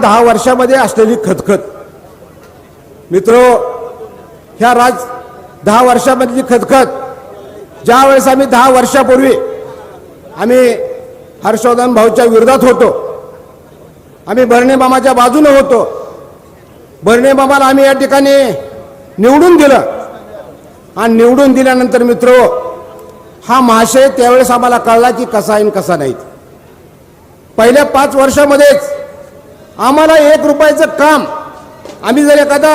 दहा वर्षामध्ये असलेली खतखत मित्र ह्या राज दहा वर्षामधली खतखत ज्या वेळेस आम्ही दहा वर्षापूर्वी आम्ही हर्षवर्धन भाऊच्या विरोधात होतो आम्ही भरणे मामाच्या बाजूने होतो भरणे मामाला आम्ही या ठिकाणी निवडून दिलं. आणि निवडून दिल्यानंतर मित्र हा महाशय त्यावेळेस आम्हाला कळला की कसा आहे कसा नाही पहिल्या पाच वर्षामध्येच आम्हाला एक रुपयाचं काम. आम्ही जर एखादा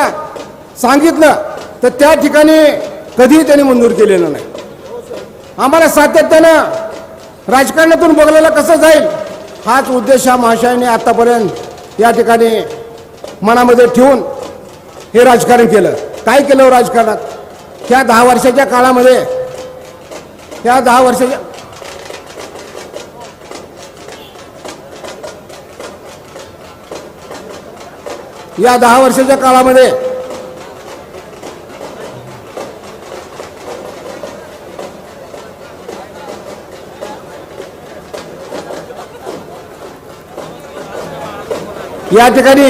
सांगितलं तर त्या ठिकाणी कधीही त्यांनी मंजूर केलेलं नाही. आम्हाला सातत्यानं राजकारणातून बघलेलं कसं जाईल हाच उद्देश हा महाशयाने आतापर्यंत या ठिकाणी मनामध्ये ठेवून हे राजकारण केलं. काय केलं हो राजकारणात? त्या दहा वर्षाच्या काळामध्ये त्या दहा वर्षाच्या या दहा वर्षाच्या काळामध्ये या ठिकाणी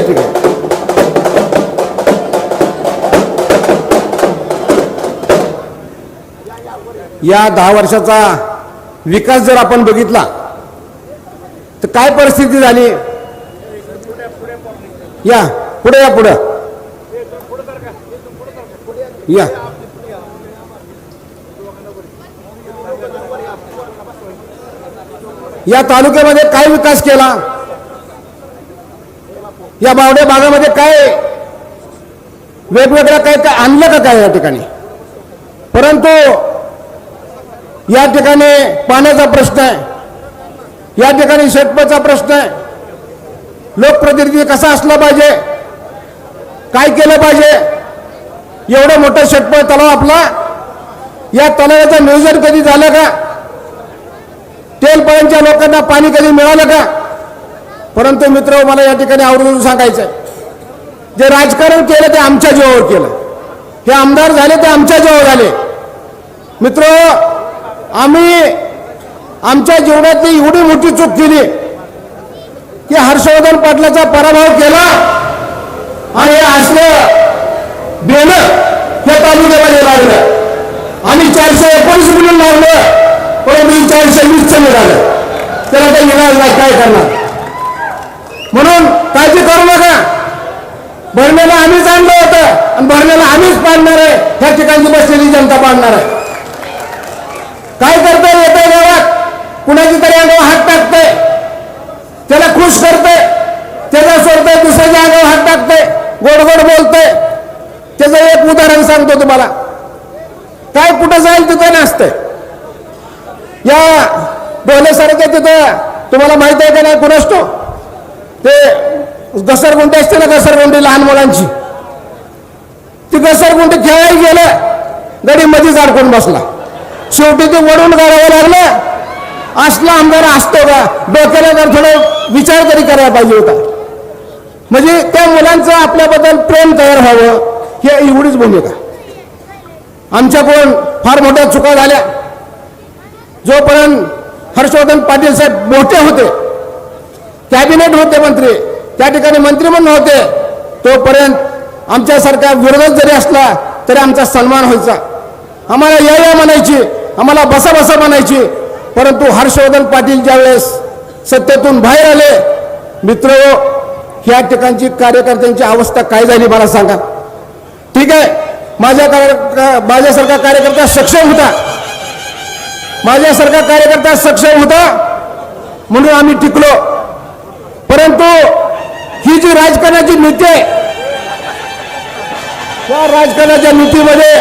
ठीक आहे या दहा वर्षाचा विकास जर आपण बघितला तर काय परिस्थिती झाली? या पुढे या पुढं. या. या तालुक्यामध्ये काय विकास केला? या बावड्या भागामध्ये काय वेगवेगळ्या काय काय आणलं का काय या ठिकाणी? परंतु या ठिकाणी पाण्याचा प्रश्न आहे. या ठिकाणी शेतपचा प्रश्न आहे. लोकप्रतिनिधी कसा असला पाहिजे? काय केलं पाहिजे? एवढं मोठं शेतपळ तलाव आपला? या तलावाचं नियोजन कधी झालं का? तेलपळ्यांच्या लोकांना पाणी कधी मिळालं का? परंतु मित्र मला या ठिकाणी आवर्जून सांगायचं जे राजकारण केलं ते आमच्या जीवावर केलं. हे आमदार झाले ते आमच्या जीवावर झाले मित्र आम्ही आमच्या जीवनातली एवढी मोठी चूक केली की हर्षवर्धन पाटलाचा पराभव केला आणि हे असलं देणं हे तालुक्यामध्ये लागलं. आम्ही चारशे एकोणीस म्हणून लावलं परंतु चारशे वीसचं मिळालं त्याला काही इलाज नाही काय करणार? म्हणून काळजी करू नका. भरण्याला आम्हीच आणलं होतं आणि भरण्याला आम्हीच पाडणार आहे. ह्या ठिकाणची बसलेली जनता पाडणार आहे. काय करतोय येतंय गावात? कुणाची तरी अंगावर हात टाकतंय. त्याला खुश करतंय. त्याचा सोडतंय दुसऱ्याच्या अंगावर हात टाकतंय. गोड गोड बोलतंय. त्याचं एक उदाहरण सांगतो तुम्हाला. काय कुठं जाईल तिथं नसतंय या डोलेसारख्या तिथं तुम्हाला माहीत आहे का नाही? कुणास तो ते घसरगुंडी असते ना घसरगुंडी लहान मुलांची. ती घसरगुंडी खेळायला गेलं गडी मध्ये अडकून बसला. शेवटी ते वडून काढावं लागलं. असला आमदार असतो का? डोक्याला जर थोडं विचार तरी करायला पाहिजे होता. म्हणजे त्या मुलांचं आपल्याबद्दल प्रेम तयार व्हावं हे एवढीच भूमिका. आमच्याकडून फार मोठ्या चुका झाल्या. जोपर्यंत हर्षवर्धन पाटील साहेब मोठे होते कॅबिनेट होते मंत्री. त्या ठिकाणी मंत्री म्हणून होते. तोपर्यंत आमच्यासारखा विरोधक जरी असला तरी आमचा सन्मान व्हायचा. आम्हाला या या म्हणायची आम्हाला बसा बसा म्हणायची. परंतु हर्षवर्धन पाटील ज्यावेळेस सत्तेतून बाहेर आले मित्र हो, ह्या ठिकाणची कार्यकर्त्यांची अवस्था काय झाली मला सांगा. ठीक आहे? माझ्या कार्य माझ्यासारखा कार्यकर्ता सक्षम होता. माझ्यासारखा कार्यकर्ता सक्षम होता. म्हणून आम्ही टिकलो. परंतु ही जी राजकारणाची नीती आहे त्या राजकारणाच्या नीतीमध्ये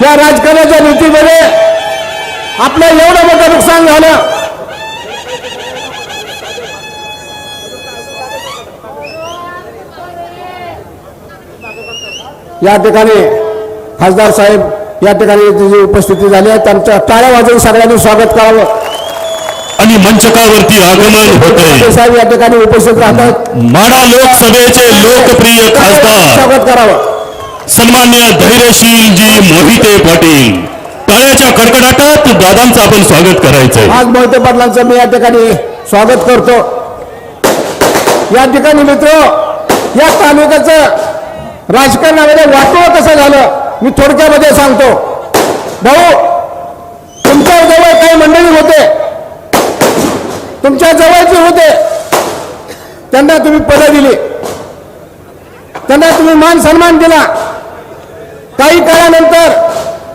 त्या राजकारणाच्या नीतीमध्ये आपलं एवढं मोठं नुकसान झालं. या ठिकाणी खासदार साहेब या ठिकाणी उपस्थिती झाली आहे त्यांच्या टाळ्या वाजवून सगळ्यांनी स्वागत करावं. आणि मंचकावरती आगमन होत साहेब या ठिकाणी उपस्थित राहतात. माडा लोकसभेचे लोकप्रिय खासदार. स्वागत करावं. सन्मान्य धैर्यशील जी मोहिते पाटील. टाळ्याच्या कडकडाटात दादांचं आपण स्वागत करायचंय. आज मोहिते पाटलांचं मी या ठिकाणी स्वागत करतो. या ठिकाणी मित्र या तालुक्याचं राजकारणामध्ये वाटोळ कसं झालं? मी थोडक्यामध्ये सांगतो. भाऊ तुमच्या जवळ काही मंडळी होते. तुमच्या जवळचे होते. त्यांना तुम्ही पदं दिली. त्यांना तुम्ही मान सन्मान दिला. काही काळानंतर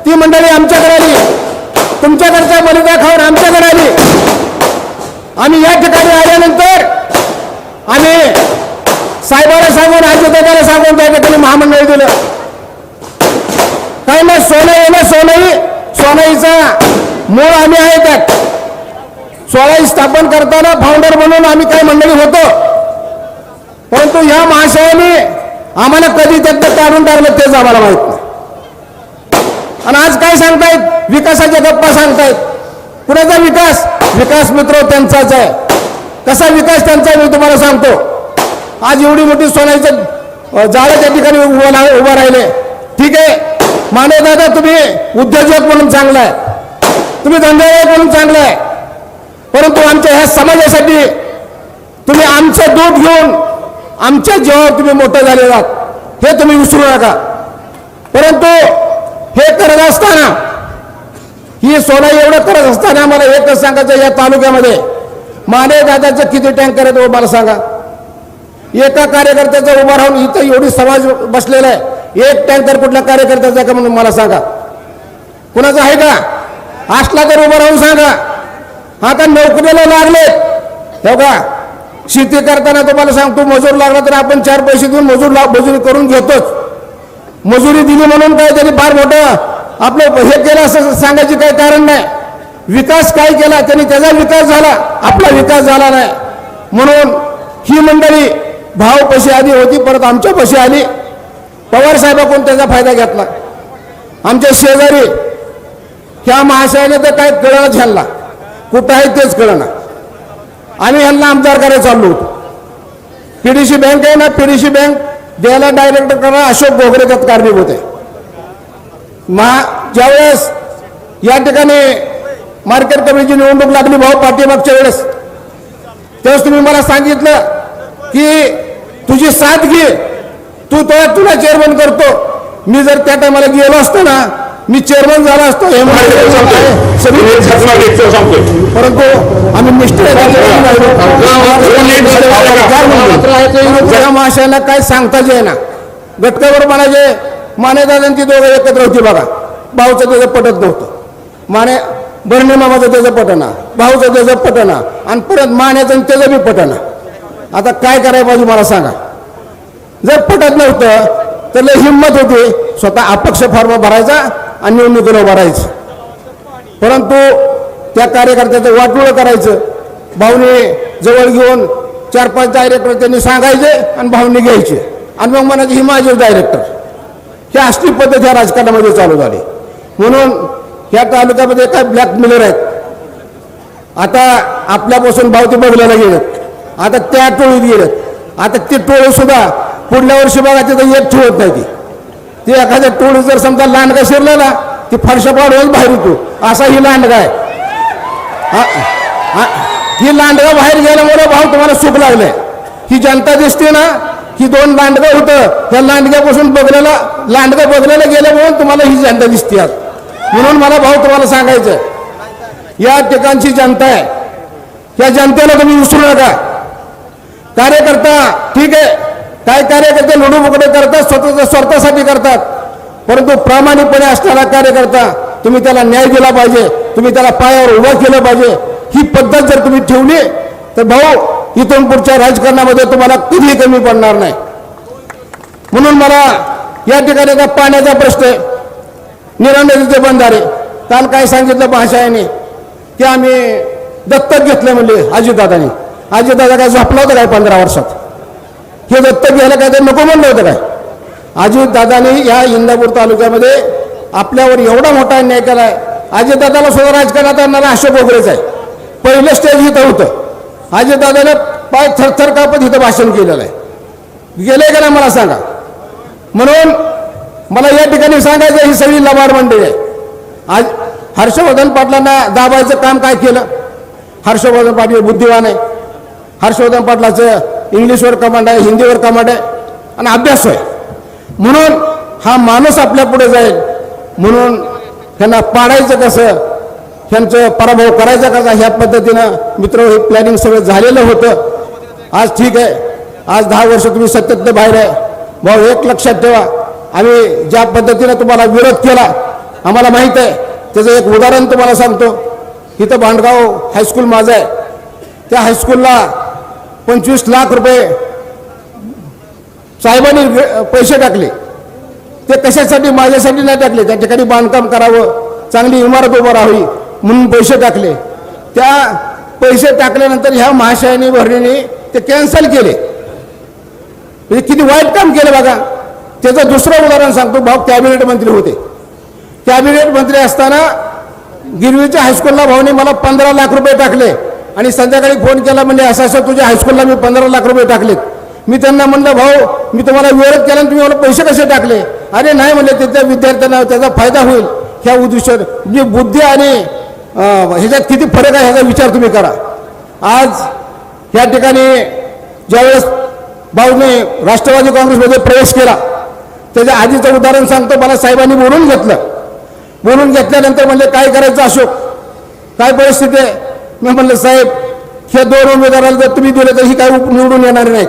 ती मंडळी आमच्याकडे आली. तुमच्याकडच्या बलिदा खाऊन आमच्याकडे आली. आम्ही या ठिकाणी आल्यानंतर आम्ही साहेबाला सांगून आजीदादाला सांगून त्या ठिकाणी महामंडळ दिलं. आहे ना सोनाई ना सोनई सोनईचा मूळ आम्ही आहे त्यात. सोनाई स्थापन करताना फाउंडर म्हणून आम्ही काही मंडळी होतो. परंतु ह्या महाशयाने आम्हाला कधी त्यात काढून टाकलं तेच आम्हाला माहीत नाही. आणि आज काय सांगतायत? विकासाच्या गप्पा सांगतायत. कुणाचा विकास. विकास मित्र त्यांचाच आहे. कसा विकास त्यांचा मी तुम्हाला सांगतो. आज एवढी मोठी सोन्याचं अ, जाळं त्या ठिकाणी उभं उभं राहिले. ठीक आहे? माने दादा तुम्ही उद्योजक म्हणून चांगला आहे. तुम्ही धंदेवाईक म्हणून चांगला आहे. परंतु आमच्या ह्या समाजासाठी तुम्ही आमचं दूध घेऊन आमच्या जीवावर तुम्ही मोठं झालेला आहात. हे तुम्ही विसरू नका. परंतु हे करत असताना ही सोना एवढं करत असताना मला एकच सांगायचं या तालुक्यामध्ये माने दादाचं किती टँकर आहेत हो मला सांगा. एका कार्यकर्त्याचा उभा राहून इथं एवढी समाज बसलेला आहे. एक टँकर कुठल्या कार्यकर्त्याचा का म्हणून मला सांगा. कुणाचं आहे का? असला तर उभं राहून सांगा. आता नोकरीला लागले हो का? शेती करताना तुम्हाला सांगतो मजूर लागला तर आपण चार पैसे देऊन मजूर ला- मजुरी करून घेतोच. मजुरी दिली म्हणून काय त्यांनी फार मोठं आपलं हे केलं असं सांगायचे काही कारण नाही. विकास काय केला? त्यांनी त्याचा विकास झाला. आपला विकास झाला नाही. म्हणून ही मंडळी भाव पशी आली होती परत आमच्या पशी आली. पवार साहेबाकडून त्याचा फायदा घेतला. आमच्या शेजारी ह्या महाशयाने तर काय कळणच ह्यांना. कुठं आहे तेच कळणं आम्ही ह्यांना आमदार करायला चाललो होतो. पीडीसी बँक आहे ना पीडीसी बँक द्यायला डायरेक्टर करा अशोक गोगरे त्यात कारणीभूत आहे महा ज्यावेळेस या ठिकाणी मार्केट कमिटीची निवडणूक लागली भाऊ पाठीमागच्या वेळेस त्यावेळेस तुम्ही मला सांगितलं की तुझी साथ घे. तू तो तुला चेअरमन करतो. मी जर त्या टायमाला गेलो असतो ना मी चेअरमन झाला असतो हे परंतु आम्ही निष्ठे माशाला काय सांगताच येईना गटकावर म्हणाचे मानेदादांची दोघं एकत्र होती बघा. भाऊचं त्याचं पटत नव्हतं. माने बर्णे मामाचं त्याचं पटना भाऊचं त्याचं पटना आणि परत मान्याचं आणि त्याचं बी पटना. आता काय करायला पाहिजे मला सांगा. जर पटत नव्हतं तर लय हिंमत होती. स्वतः अपक्ष फॉर्म भरायचा आणि निवडणुकीला भरायचं परंतु त्या कार्यकर्त्याचं वाटोळं करायचं. भाऊने जवळ घेऊन चार पाच डायरेक्टर त्यांनी सांगायचे आणि भाऊने घ्यायचे. आणि मग म्हणायचे ही माझे डायरेक्टर ही असली पद्धत ह्या राजकारणामध्ये चालू झाली. म्हणून ह्या तालुक्यामध्ये काय ब्लॅकमेलर आहेत? आता आपल्यापासून भाऊ ते बघल्याला गेलेत. आता त्या टोळीत गेलेत. आता ते टोळी सुद्धा पुढल्या वर्षी बघा तिथं एक ठेवत नाही ती. ते एखाद्या टोळ जर समजा लांडगा शिरला ना ती फरशा पाडून बाहेर येतो. असा ही लांडगा आहे. हा- हा- ही लांडगा बाहेर गेल्यामुळे भाऊ तुम्हाला सुख लागलंय. ही जनता दिसते ना ही दोन लांडगं होतं. त्या लांडग्यापासून बघलेला लांडगं बघलेलं गेल्यामुळे तुम्हाला ही जनता दिसते आज. म्हणून मला भाऊ तुम्हाला सांगायचं या ठिकाणची जनता आहे. या जनतेला तुम्ही विसरू नका. कार्यकर्ता ठीक आहे. काय कार्यकर्ते लुडूबुकडे करतात स्वतःच्या स्वार्थासाठी करतात. परंतु प्रामाणिकपणे असणारा कार्यकर्ता तुम्ही त्याला न्याय दिला पाहिजे तुम्ही त्याला पायावर उभं केलं पाहिजे ही पद्धत जर तुम्ही ठेवली तर भाऊ इथून पुढच्या राजकारणामध्ये तुम्हाला कधी कमी पडणार नाही. म्हणून मला या ठिकाणी का पाण्याचा प्रश्न आहे. निरा नदीचे बंधारे काल काय सांगितलं भाषाने की आम्ही दत्तक घेतलं म्हणले अजितदादानी अजितदादा काय झोपला होता काय पंधरा वर्षात? हे दत्तक घ्यायला काय ते नको म्हणलं होतं काय? अजितदादानी या इंदापूर तालुक्यामध्ये आपल्यावर एवढा मोठा अन्याय केलाय. अजितदादाला सुद्धा राजकारणात आणणारा अशोक वगैरेच आहे. पहिलं स्टेज इथं होतं. अजितदादाने पाय थरथर कापत इथं भाषण केलेलं आहे. गेले का नाही मला सांगा? म्हणून मला या ठिकाणी सांगायचं ही सगळी लबाड मंडळी आहे. आज हर्षवर्धन पाटलांना दाबायचं काम काय केलं? हर्षवर्धन पाटील बुद्धिवान आहे. हर्षवर्धन पाटलाचं इंग्लिशवर कमांड आहे हिंदीवर कमांड आहे आणि अभ्यास आहे. म्हणून हा माणूस आपल्या पुढे जाईल. म्हणून त्यांना पाडायचं कसं? ह्यांचं पराभव करायचा कसा? ह्या पद्धतीनं मित्र हे प्लॅनिंग सगळं झालेलं होतं. आज ठीक आहे. आज दहा वर्ष तुम्ही सतत बाहेर आहे. भाऊ एक लक्षात ठेवा. आम्ही ज्या पद्धतीनं तुम्हाला विरोध केला आम्हाला माहीत आहे. त्याचं एक उदाहरण तुम्हाला सांगतो. इथं भांडगाव हायस्कूल माझं आहे. त्या हायस्कूलला पंचवीस लाख रुपये साहेबांनी पैसे टाकले. ते कशासाठी? माझ्यासाठी नाही टाकले. त्या ठिकाणी बांधकाम करावं. चांगली इमारत उभं राहावी म्हणून पैसे टाकले. त्या पैसे टाकल्यानंतर ह्या महाशयानी भरणीने ते कॅन्सल केले. म्हणजे किती वाईट काम केलं बघा. त्याचं दुसरं उदाहरण सांगतो. भाऊ कॅबिनेट मंत्री होते. कॅबिनेट मंत्री असताना गिरवीच्या हायस्कूलला भाऊने मला पंधरा लाख रुपये टाकले. आणि संध्याकाळी फोन केला म्हणजे असं असं तुझ्या हायस्कूलला मी पंधरा लाख रुपये टाकलेत. मी त्यांना म्हणलं भाऊ मी तुम्हाला विरोध केला आणि तुम्ही मला पैसे कसे टाकले? अरे नाही म्हणले तिथल्या विद्यार्थ्यांना त्याचा फायदा होईल. ह्या उद्देशात म्हणजे बुद्धी आणि ह्याच्यात किती फरक आहे ह्याचा विचार तुम्ही करा. आज या ठिकाणी ज्यावेळेस भाऊने राष्ट्रवादी काँग्रेसमध्ये प्रवेश केला त्याच्या आधीचं उदाहरण सांगतो मला साहेबांनी बोलून घेतलं. बोलून घेतल्यानंतर म्हणजे काय करायचं अशोक? काय परिस्थिती आहे? मी म्हणलं साहेब ह्या दोन उमेदवाराला जर तुम्ही दिलं तर ही काय निवडून येणार नाही.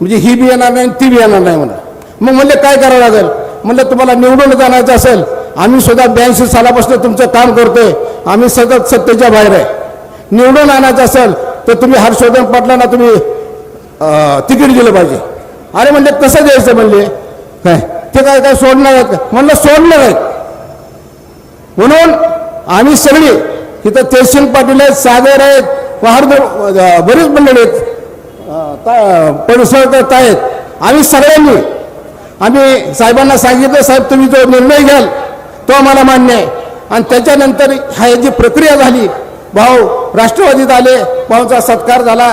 म्हणजे ही बी येणार नाही ती बी येणार नाही म्हणा. मग म्हणले काय करावं लागेल? म्हणलं तुम्हाला निवडून जाण्याचं असेल आम्ही सुद्धा ब्याऐंशी सालापासून तुमचं काम करतोय. आम्ही सतत सत्तेच्या बाहेर आहे. निवडून आणायचं असेल तर तुम्ही हर्षवर्धन पाटलांना तुम्ही तिकीट दिलं पाहिजे. अरे म्हणले कसं द्यायचं? म्हणले. काय ते काय काय सोडणार आहेत का? म्हणलं सोडणार आहेत. म्हणून आम्ही सगळी इथं तहसील पाटील आहेत सागर आहेत वाहर बरीच मंडळी आहेत. परिसर आहेत. आम्ही सगळ्यांनी आम्ही साहेबांना सांगितलं साहेब तुम्ही जो निर्णय घ्याल तो आम्हाला मान्य आहे. आणि त्याच्यानंतर ह्या जी प्रक्रिया झाली भाऊ राष्ट्रवादीत आले भाऊचा सत्कार झाला